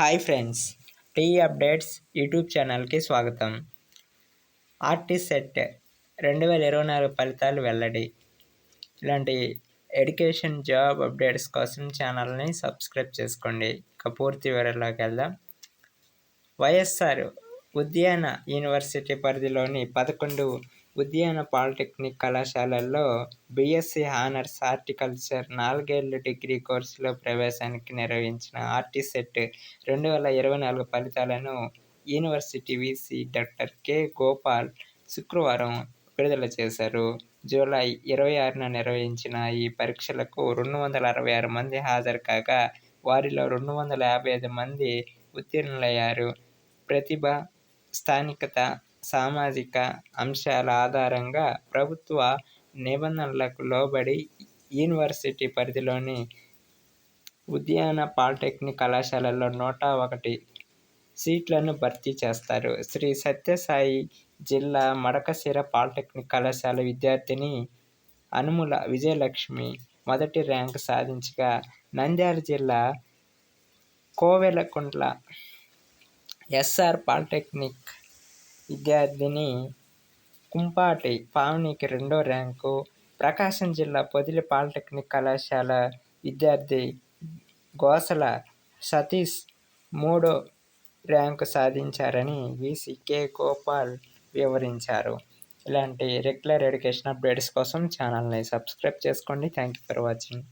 Hi friends T updates YouTube ఛానల్కి స్వాగతం. RT set రెండు వేల ఇరవై నాలుగు ఫలితాలు వెల్లడి. ఇలాంటి ఎడ్యుకేషన్ జాబ్ అప్డేట్స్ కోసం ఛానల్ని సబ్స్క్రైబ్ చేసుకోండి. ఇక పూర్తి వివరాల్లోకి వెళ్దాం. వైఎస్ఆర్ ఉద్యాన యూనివర్సిటీ పరిధిలోని పదకొండు ఉద్యాన పాలిటెక్నిక్ కళాశాలల్లో బీఎస్సీ హానర్స్ హార్టికల్చర్ నాలుగేళ్ళ డిగ్రీ కోర్సులో ప్రవేశానికి నిర్వహించిన ఆర్టీ సెట్ రెండు వేల ఇరవై నాలుగు ఫలితాలను university VC doctor K Gopal శుక్రవారం విడుదల చేశారు. జూలై ఇరవై ఆరున నిర్వహించిన ఈ పరీక్షలకు రెండు వందల అరవై ఆరు మంది హాజరు కాగా వారిలో రెండు వందల యాభై ఐదు మంది ఉత్తీర్ణులయ్యారు. ప్రతిభ స్థానికత సామాజిక అంశాల ఆధారంగా ప్రభుత్వ నిబంధనలకు లోబడి యూనివర్సిటీ పరిధిలోని ఉద్యాన పాలిటెక్నిక్ కళాశాలలో నూట ఒకటి సీట్లను భర్తీ చేస్తారు. శ్రీ సత్యసాయి జిల్లా మడకశిర పాలిటెక్నిక్ కళాశాల విద్యార్థిని అనుముల విజయలక్ష్మి మొదటి ర్యాంక్ సాధించగా నంద్యాల జిల్లా కోవెలకుంట్ల ఎస్ఆర్ పాలిటెక్నిక్ విద్యార్థిని కుంపాటి పావనికి రెండో ర్యాంకు ప్రకాశం జిల్లా పొదిలి పాలిటెక్నిక్ కళాశాల విద్యార్థి గోసల సతీష్ మూడో ర్యాంకు సాధించారని వీసీ కే గోపాల్ వివరించారు. ఇలాంటి రెగ్యులర్ ఎడ్యుకేషన్ అప్డేట్స్ కోసం ఛానల్ని సబ్స్క్రైబ్ చేసుకోండి. Thank you for watching.